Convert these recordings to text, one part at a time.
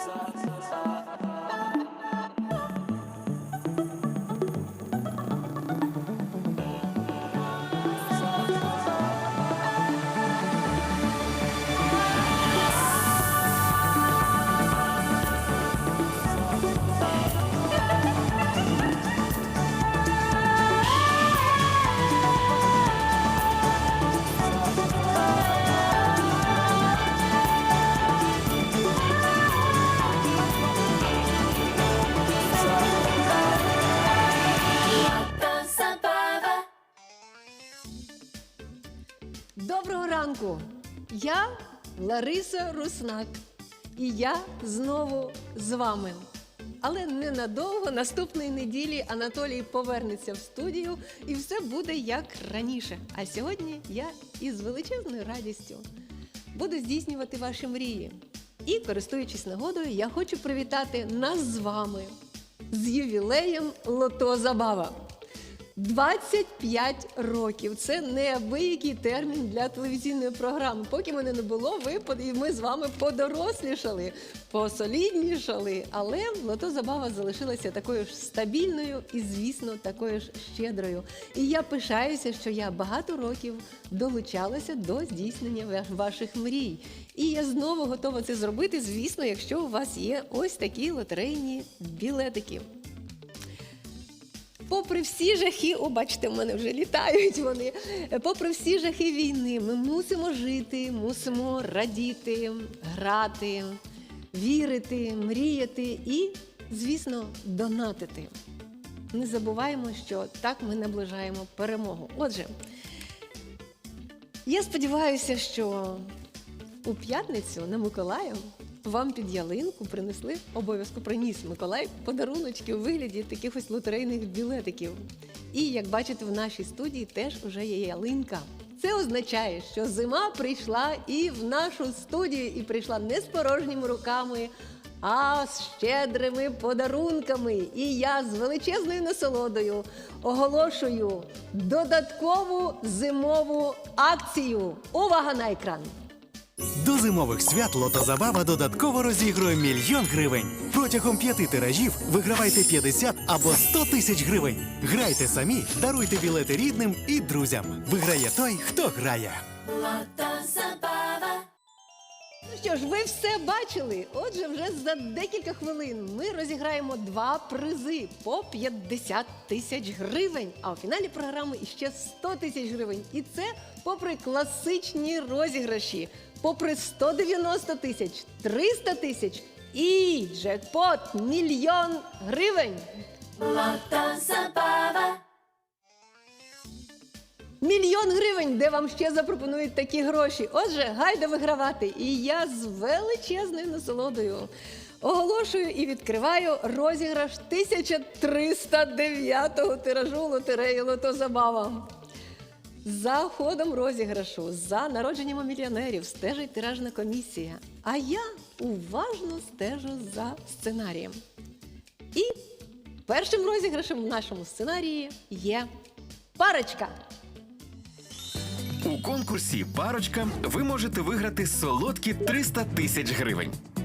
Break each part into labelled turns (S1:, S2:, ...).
S1: sa sa sa. sa sa Лариса Руснак. І я знову з вами. Але ненадовго наступної неділі Анатолій повернеться в студію і все буде як раніше. А сьогодні я із величезною радістю буду здійснювати ваші мрії. І, користуючись нагодою, я хочу привітати нас з вами з ювілеєм Лото Забава. 25 років це неабиякий термін для телевізійної програми. Поки мене не було, ви ми з вами подорослішали, посоліднішали. Але лото забава залишилася такою ж стабільною і, звісно, такою ж щедрою. І я пишаюся, що я багато років долучалася до здійснення ваших мрій. І я знову готова це зробити, звісно, якщо у вас є ось такі лотерейні білетики. Попри всі жахи, о, бачите, в мене вже літають вони. Попри всі жахи війни, ми мусимо жити, мусимо радіти, грати, вірити, мріяти і, звісно, донатити. Не забуваємо, що так ми наближаємо перемогу. Отже, я сподіваюся, що у п'ятницю на Миколаїв вам під ялинку принесли, обов'язково приніс Миколай подаруночки у вигляді таких лотерейних білетиків. І як бачите, в нашій студії теж уже є ялинка. Це означає, що зима прийшла і в нашу студію, і прийшла не з порожніми руками, а з щедрими подарунками. І я з величезною насолодою оголошую додаткову зимову акцію. Увага на екран!
S2: До зимових свят Лотозабава додатково розігрує мільйон гривень. Протягом п'яти тиражів вигравайте 50 або 100 тисяч гривень. Грайте самі, даруйте білети рідним і друзям. Виграє той, хто грає.
S1: Ну що ж, ви все бачили. Отже, вже за декілька хвилин ми розіграємо два призи по 50 тисяч гривень. А у фіналі програми іще 100 тисяч гривень. І це попри класичні розіграші, попри 190 тисяч, 300 тисяч і джекпот мільйон гривень. Мільйон гривень, де вам ще запропонують такі гроші. Отже, гайда вигравати. І я з величезною насолодою оголошую і відкриваю розіграш 1309-го тиражу лотереї Лото Забава. За ходом розіграшу, за народженнями мільйонерів стежить тиражна комісія. А я уважно стежу за сценарієм. І першим розіграшем в нашому сценарії є парочка.
S3: У конкурсі Парочка ви можете виграти солодкі 300 тисяч гривень.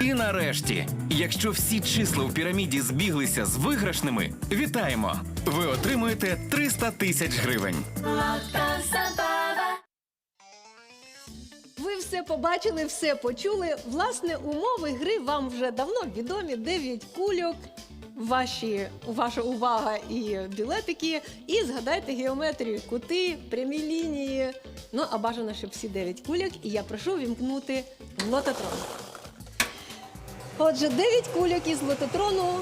S3: І нарешті, якщо всі числа у піраміді збіглися з виграшними, вітаємо! Ви отримуєте 300 тисяч гривень.
S1: Ви все побачили, все почули. Власне, умови гри вам вже давно відомі. 9 кульок. Ваші, ваша увага і білетики. І згадайте геометрію, кути, прямі лінії. Ну, а бажано, щоб всі 9 кульок. І я прошу вімкнути лототрон. Отже, 9 кульок із лототрону.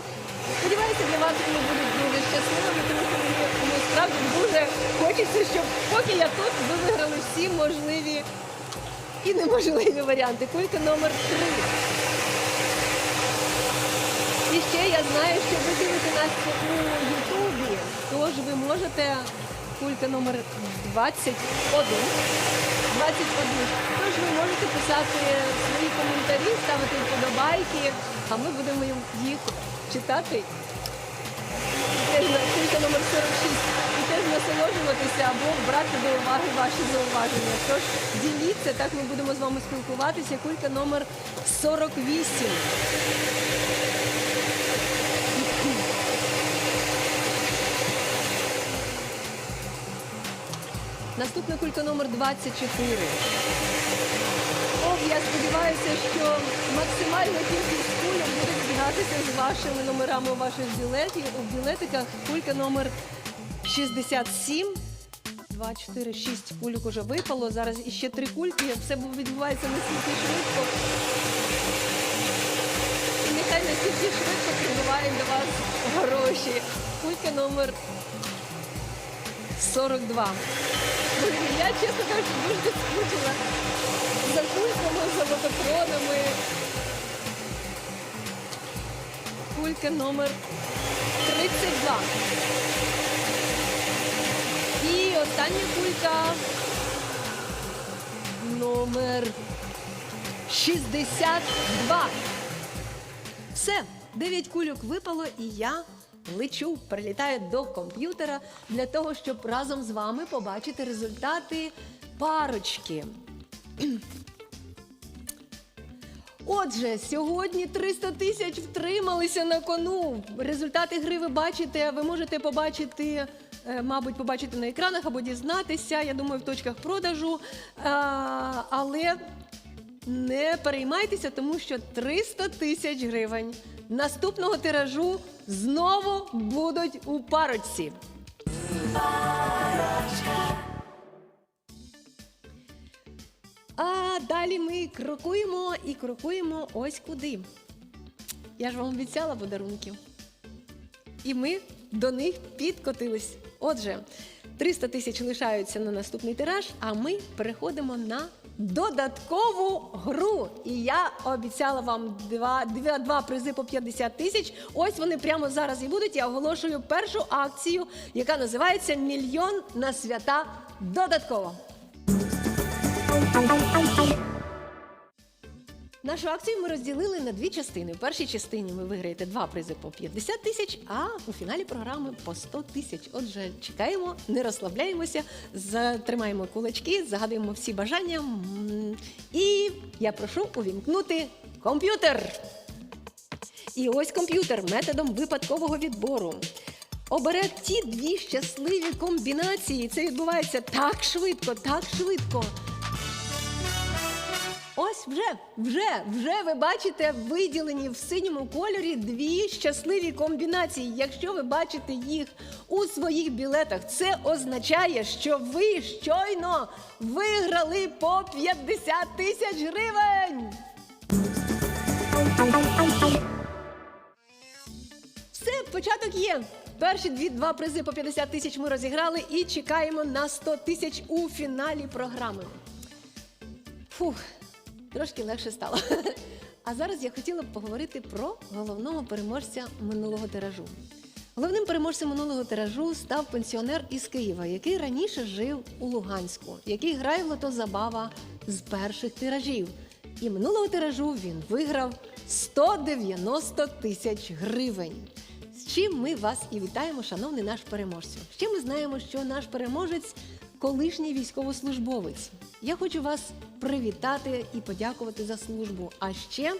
S1: Сподіваюся, для вас вони будуть дуже щасливими, тому що мені справді дуже хочеться, щоб поки я тут, ви виграли всі можливі і неможливі варіанти. Кулька номер три. І ще я знаю, що ви дивите нас у Ютубі, тож ви можете кулька номер 21. 21. Тож ви можете писати свої коментарі, ставити вподобайки, а ми будемо їх читати. Теж на кулька номер 46. І теж насолоджуватися або брати до уваги ваші зауваження. Тож діліться, так ми будемо з вами спілкуватися. Кулька номер 48. Наступна кулька номер 24. Ох, я сподіваюся, що максимальна кількість кульок буде збігатися з вашими номерами у ваших білетів. У білетиках кулька номер 67. 2, 4, 6 кульок уже випало. Зараз іще три кульки. Все відбувається настільки швидко. І нехай настільки швидко прибувають до вас гроші. Кулька номер 42. Я, чесно кажучи, дуже скучила за кульками, за лототронами. Кулька номер 32. І остання кулька номер 62. Все, 9 кульок випало, і я лечу, прилітаю до комп'ютера для того, щоб разом з вами побачити результати парочки. Отже, сьогодні 300 тисяч втрималися на кону. Результати гри ви бачите, ви можете побачити, е, мабуть, побачити на екранах або дізнатися, я думаю, в точках продажу. А, але не переймайтеся, тому що 300 тисяч гривень наступного тиражу знову будуть у парочці. А далі ми крокуємо і крокуємо ось куди. Я ж вам обіцяла подарунків. І ми до них підкотились. Отже, 300 тисяч лишаються на наступний тираж, а ми переходимо на додаткову гру. І я обіцяла вам два, два, два призи по 50 тисяч. Ось вони прямо зараз і будуть. Я оголошую першу акцію, яка називається Мільйон на свята додатково. Нашу акцію ми розділили на дві частини. В першій частині ви виграєте два призи по 50 тисяч, а у фіналі програми по 100 тисяч. Отже, чекаємо, не розслабляємося, затримаємо кулачки, загадуємо всі бажання. І я прошу увімкнути комп'ютер. І ось комп'ютер методом випадкового відбору. Обере ті дві щасливі комбінації. Це відбувається так швидко, так швидко. Ось вже, вже, вже ви бачите виділені в синьому кольорі дві щасливі комбінації. Якщо ви бачите їх у своїх білетах, це означає, що ви щойно виграли по 50 тисяч гривень. Все, початок є. Перші дві два призи по 50 тисяч ми розіграли і чекаємо на 100 тисяч у фіналі програми. Фух, трошки легше стало. А зараз я хотіла б поговорити про головного переможця минулого тиражу. Головним переможцем минулого тиражу став пенсіонер із Києва, який раніше жив у Луганську, який грає в лото забава з перших тиражів. І минулого тиражу він виграв 190 тисяч гривень. З чим ми вас і вітаємо, шановний наш переможцю. Ще ми знаємо, що наш переможець колишній військовослужбовець. Я хочу вас привітати і подякувати за службу. А ще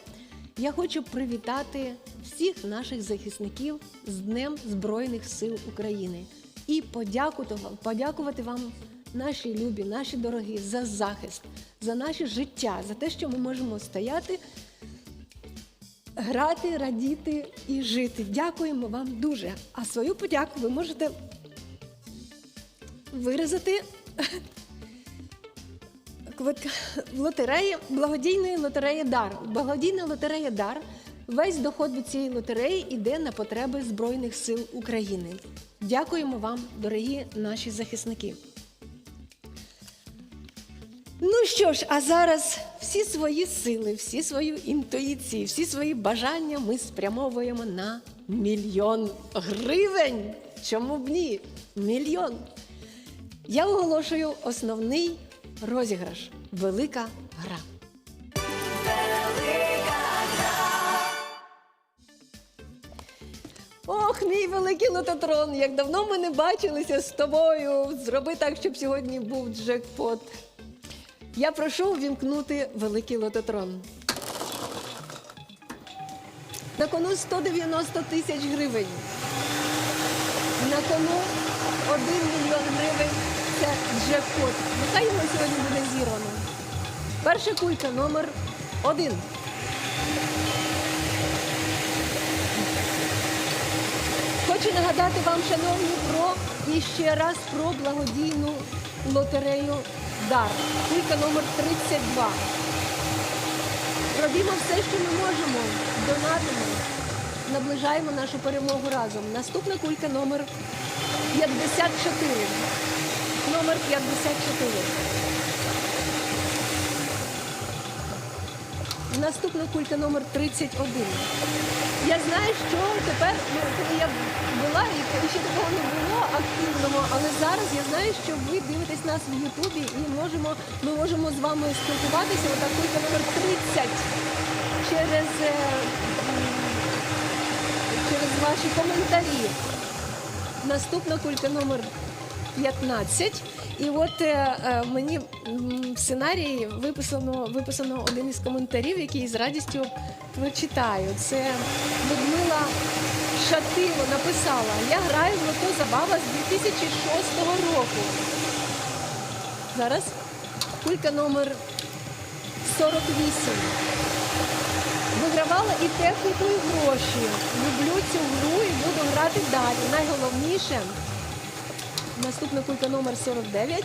S1: я хочу привітати всіх наших захисників з Днем Збройних сил України і подякувати вам, наші любі, наші дорогі, за захист, за наше життя, за те, що ми можемо стояти грати, радіти і жити. Дякуємо вам дуже. А свою подяку ви можете виразити в лотереї, благодійної лотереї Дар. Благодійна лотерея Дар Весь доход від цієї лотереї йде на потреби Збройних сил України. Дякуємо вам, дорогі наші захисники. Ну що ж, а зараз всі свої сили, всі свою інтуїцію, всі свої бажання ми спрямовуємо на мільйон гривень. Чому б ні? Мільйон. Я оголошую основний розіграш Велика гра. Велика гра. Ох, мій великий лототрон, як давно ми не бачилися з тобою. Зроби так, щоб сьогодні був джекпот. Я прошу увімкнути великий лототрон. На кону 190 тисяч гривень. На кону 1 мільйон гривень це джекпот. Нехай його сьогодні буде зірвано. Перша кулька номер один. Хочу нагадати вам, шановні, про і ще раз про благодійну лотерею Дар. Кулька номер 32. Робімо все, що ми можемо. Донатимо. Наближаємо нашу перемогу разом. Наступна кулька номер 54. Номер 54. Наступна кулька номер 31. Я знаю, що тепер, ну, коли я була і ще такого не було активного, але зараз я знаю, що ви дивитесь нас в Ютубі і можемо, ми можемо з вами спілкуватися. Отак кулька номер 30 через, е, через ваші коментарі. Наступна кулька номер 15. І от е, е, мені в сценарії виписано, виписано один із коментарів, який з радістю прочитаю. Це Людмила Шатило написала: Я граю в лото забава з 2006 року. Зараз кулька номер 48. Вигравала і техніку, і гроші. Люблю цю гру і буду грати далі. Найголовніше. Наступна кулька номер 49.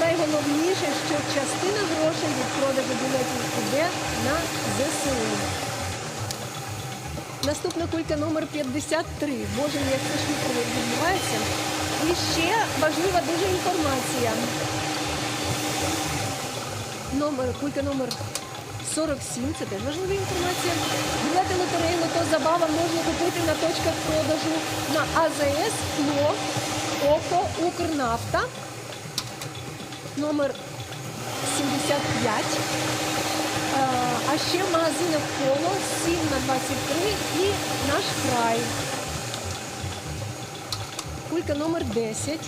S1: Найголовніше, що частина грошей від продажу білетів іде на ЗСУ. Наступна кулька номер 53. Боже, як це швидко відбувається. І ще важлива дуже інформація. Номер, кулька номер 47, це теж важлива інформація. Білети лотереї «Лото Забава можна купити на точках продажу на АЗС, КЛО, ОКО, Укрнафта. Номер 75. Е, А ще в магазинах Коло 7 на 23 і наш край. Кулька номер 10.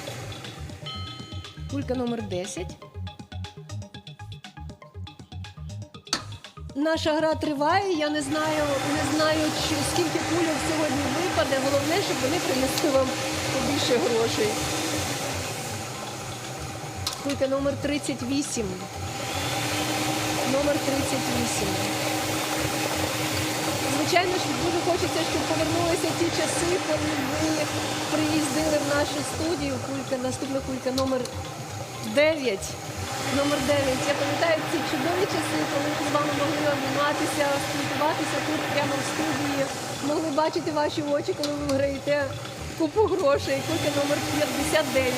S1: Кулька номер 10. Наша гра триває. Я не знаю, не знаю, чи, скільки кульок сьогодні випаде. Головне, щоб вони принесли вам побільше грошей. Кулька номер 38. Номер 38. Звичайно ж, дуже хочеться, щоб повернулися ті часи, коли ви приїздили в нашу студію. Кулька, наступна кулька номер 9. Номер 9. Я пам'ятаю ці чудові часи, коли ми з вами могли обійматися, спілкуватися тут прямо в студії, могли бачити ваші очі, коли ви граєте купу грошей. Кулька номер 59.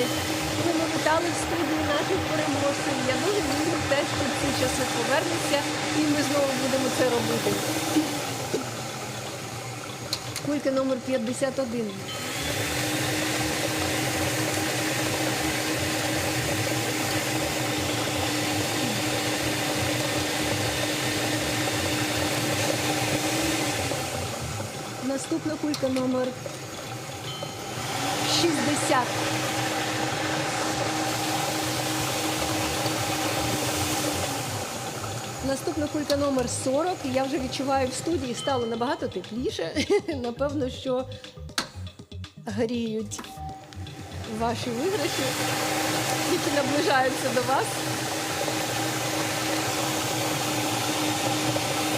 S1: Коли ми вітали в студії наших переможців. Я дуже вірю в те, що ці часи повернуться і ми знову будемо це робити. Кулька номер 51. Наступна кулька номер 60. Наступна кулька номер 40. Я вже відчуваю в студії стало набагато тепліше. Напевно, що гріють ваші виграші, які наближаються до вас.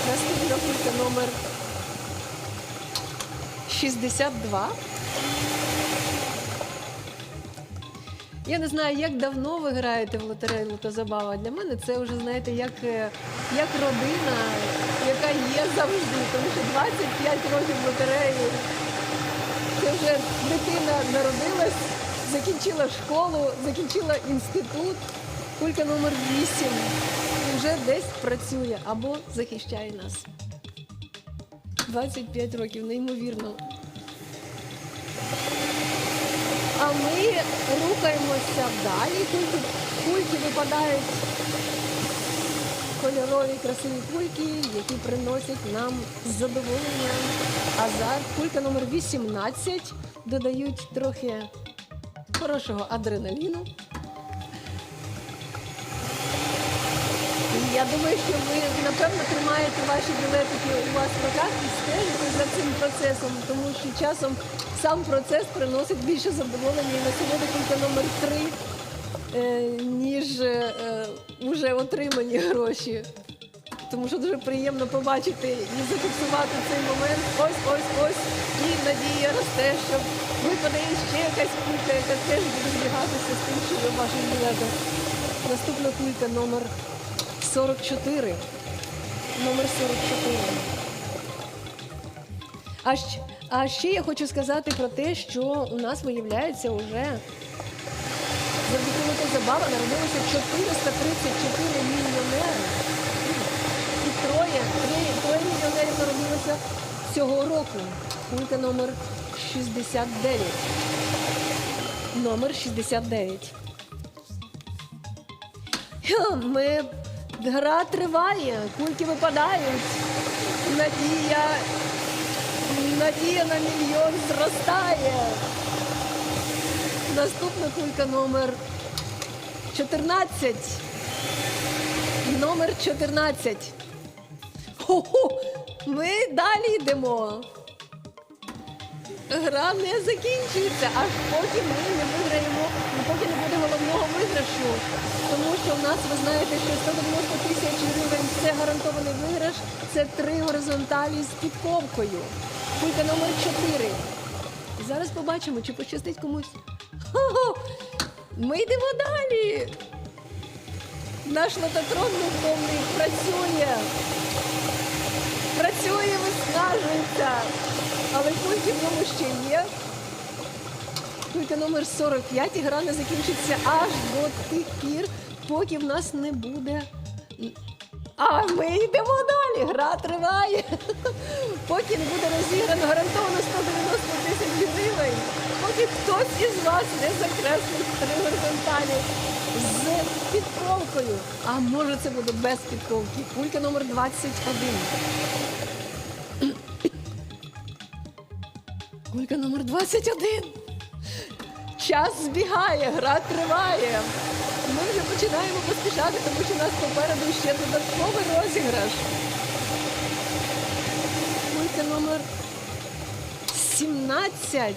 S1: Наступна кулька номер 62. Я не знаю, як давно ви граєте в лотерею Лотозабава. Для мене це вже, знаєте, як, е, як родина, яка є завжди, тому що 25 років лотереї. Це вже дитина народилась, закінчила школу, закінчила інститут, кулька номер 8 і вже десь працює або захищає нас. 25 років, неймовірно. А ми рухаємося далі. Тут кульки випадають кольорові красиві кульки, які приносять нам задоволення. Азарт. Кулька номер 18 додають трохи хорошого адреналіну. Я думаю, що ви напевно тримаєте ваші білетики у вас в руках і стежите за цим процесом, тому що часом сам процес приносить більше задоволення і на сьогодні кулька номер 3 е, ніж е, уже отримані гроші. Тому що дуже приємно побачити і зафіксувати цей момент. Ось, ось, ось. І надія росте, що випаде ще якась кулька, яка теж буде збігатися з тим, що є в ваших білетах. Наступна кулька номер 44. Номер 44. А, щ- а ще я хочу сказати про те, що у нас виявляється уже завдяки забава народилося 434 мільйонери. І троє, троє, троє мільйонерів народилося цього року. Кулька номер 69. Номер 69. Ми... Гра триває, кульки випадають. Надія, надія на мільйон зростає. Наступна кулька номер 14. Номер 14. Хо-хо! Ми далі йдемо. Гра не закінчується, аж поки ми не виграємо, поки не буде головного виграшу. Тому що в нас, ви знаєте, що 190 тисяч гривень це гарантований виграш, це три горизонталі з підковкою. Кулька номер 4. Зараз побачимо, чи пощастить комусь. Ми йдемо далі. Наш лототрон невтомний працює. Працює, виснажується. Але кульки в ньому ще є. Кулька номер 45 і гра не закінчиться аж до тих пір, поки в нас не буде. А ми йдемо далі. Гра триває. Поки не буде розіграно гарантовано 190 тисяч гривень. Поки хтось із вас не закреслить три горизонталі з підковкою. А може це буде без підковки. Кулька номер 21. Кулька номер 21. Час збігає, гра триває. Ми вже починаємо поспішати, тому що у нас попереду ще додатковий розіграш. Кулька номер 17.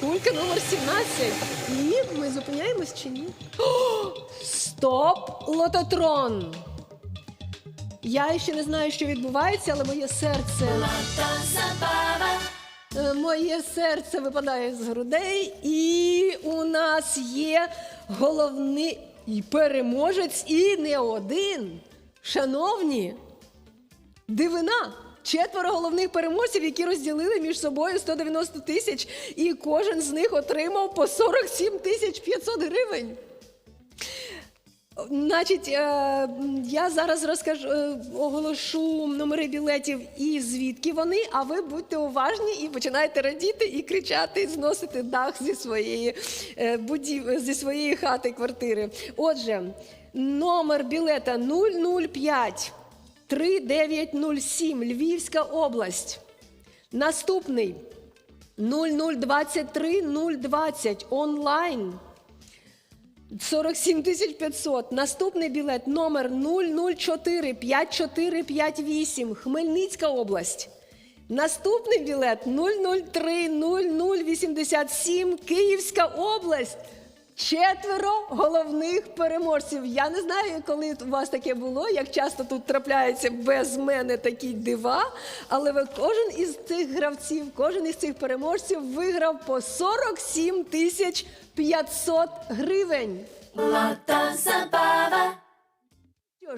S1: Кулька номер 17. І ми зупиняємось чи ні? О, стоп! Лототрон! Я ще не знаю, що відбувається, але моє серце. Е, Моє серце випадає з грудей, і у нас є головний переможець і не один. Шановні, дивина! Четверо головних переможців, які розділили між собою 190 тисяч, і кожен з них отримав по 47 тисяч 500 гривень. Значить, е, я зараз розкажу, е, оголошу номери білетів і звідки вони, а ви будьте уважні і починайте радіти і кричати, і зносити дах зі своєї, е, будів... зі своєї хати, квартири. Отже, номер білета 005 3907 Львівська область. Наступний 0023 020 онлайн. 47 тисяч 500. Наступний білет номер 004 5458 Хмельницька область. Наступний білет 003 0087 Київська область. Четверо головних переможців. Я не знаю, коли у вас таке було, як часто тут трапляються без мене такі дива, але ви кожен із цих гравців, кожен із цих переможців виграв по 47 тисяч 500 гривень. Що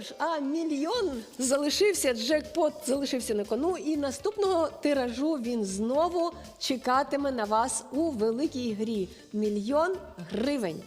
S1: ж, а мільйон залишився, джекпот залишився на кону, і наступного тиражу він знову чекатиме на вас у великій грі. Мільйон гривень.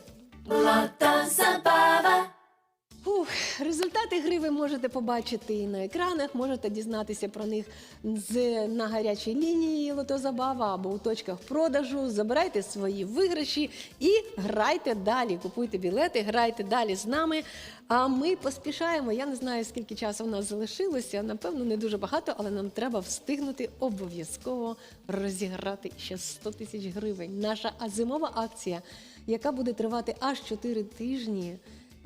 S1: Ух, результати гри ви можете побачити і на екранах, можете дізнатися про них з, на гарячій лінії Лотозабава або у точках продажу. Забирайте свої виграші і грайте далі. Купуйте білети, грайте далі з нами. А ми поспішаємо. Я не знаю, скільки часу в нас залишилося. Напевно, не дуже багато, але нам треба встигнути обов'язково розіграти ще 100 тисяч гривень. Наша зимова акція, яка буде тривати аж 4 тижні.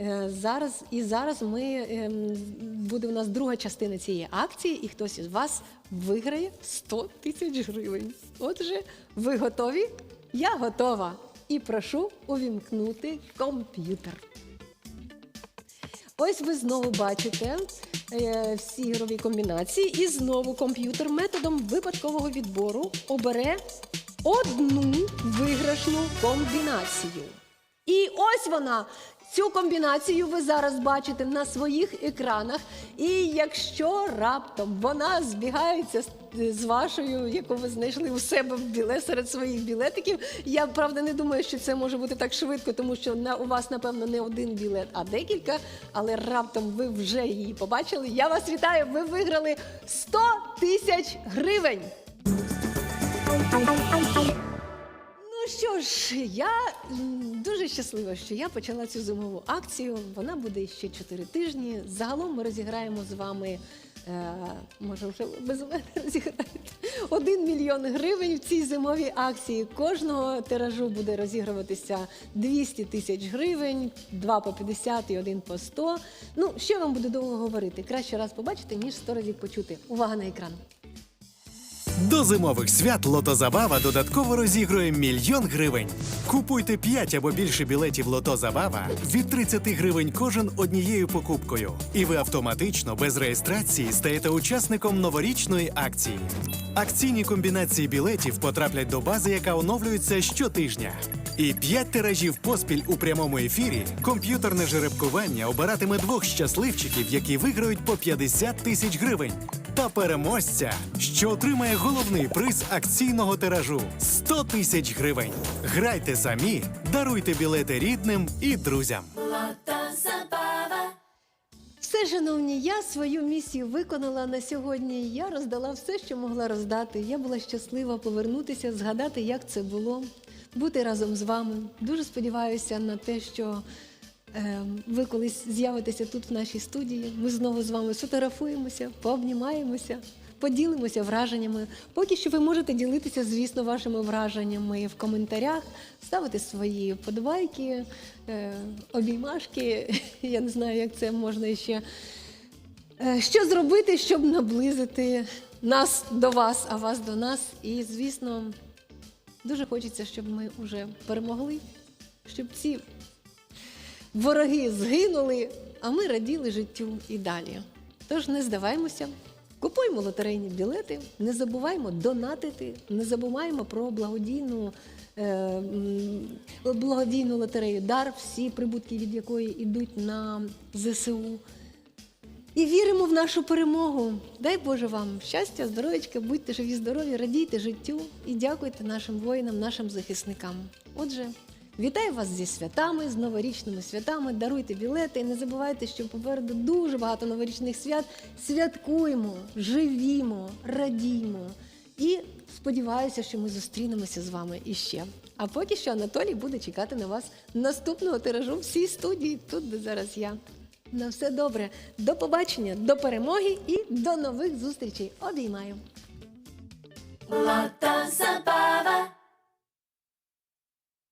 S1: Е, Зараз і зараз ми ем, буде у нас друга частина цієї акції, і хтось із вас виграє 100 тисяч гривень. Отже, ви готові? Я готова. І прошу увімкнути комп'ютер. Ось ви знову бачите е, всі ігрові комбінації, і знову комп'ютер методом випадкового відбору обере одну виграшну комбінацію. І ось вона. Цю комбінацію ви зараз бачите на своїх екранах. І якщо раптом вона збігається з, вашою, яку ви знайшли у себе в біле серед своїх білетиків, я правда не думаю, що це може бути так швидко, тому що на у вас, напевно, не один білет, а декілька. Але раптом ви вже її побачили. Я вас вітаю! Ви виграли 100 тисяч гривень. Ну що ж, я дуже щаслива, що я почала цю зимову акцію. Вона буде ще 4 тижні. Загалом ми розіграємо з вами. Е, може, вже без мене розіграєте один мільйон гривень в цій зимовій акції. Кожного тиражу буде розігруватися 200 тисяч гривень, два по 50 і один по 100. Ну, що вам буду довго говорити? Краще раз побачити, ніж сто разів почути. Увага на екран.
S2: До зимових свят Лотозабава додатково розігрує мільйон гривень. Купуйте 5 або більше білетів Лотозабава від 30 гривень кожен однією покупкою. І ви автоматично без реєстрації стаєте учасником новорічної акції. Акційні комбінації білетів потраплять до бази, яка оновлюється щотижня. І 5 тиражів поспіль у прямому ефірі комп'ютерне жеребкування обиратиме двох щасливчиків, які виграють по 50 тисяч гривень. Та переможця, що отримає головний приз акційного тиражу 100 тисяч гривень. Грайте самі, даруйте білети рідним і друзям.
S1: Все, шановні, я свою місію виконала на сьогодні. Я роздала все, що могла роздати. Я була щаслива повернутися, згадати, як це було, бути разом з вами. Дуже сподіваюся на те, що ви колись з'явитеся тут в нашій студії. Ми знову з вами сфотографуємося, пообнімаємося. Поділимося враженнями. Поки що ви можете ділитися, звісно, вашими враженнями в коментарях, ставити свої вподобайки, е, обіймашки. Я не знаю, як це можна ще. Е, Що зробити, щоб наблизити нас до вас, а вас до нас? І, звісно, дуже хочеться, щоб ми вже перемогли, щоб ці вороги згинули, а ми раділи життю і далі. Тож не здаваймося, купуємо лотерейні білети, не забуваємо донатити, не забуваємо про благодійну, е, благодійну лотерею Дар, всі прибутки від якої йдуть на ЗСУ. І віримо в нашу перемогу. Дай Боже вам щастя, здоров'ячка, будьте живі, здорові, радійте життю і дякуйте нашим воїнам, нашим захисникам. Отже, вітаю вас зі святами, з новорічними святами. Даруйте білети і не забувайте, що попереду дуже багато новорічних свят. Святкуємо, живімо, радіймо. І сподіваюся, що ми зустрінемося з вами іще. А поки що Анатолій буде чекати на вас наступного тиражу всій студії, тут де зараз я. На все добре. До побачення, до перемоги і до нових зустрічей. Обіймаю.
S4: Lata Sabah.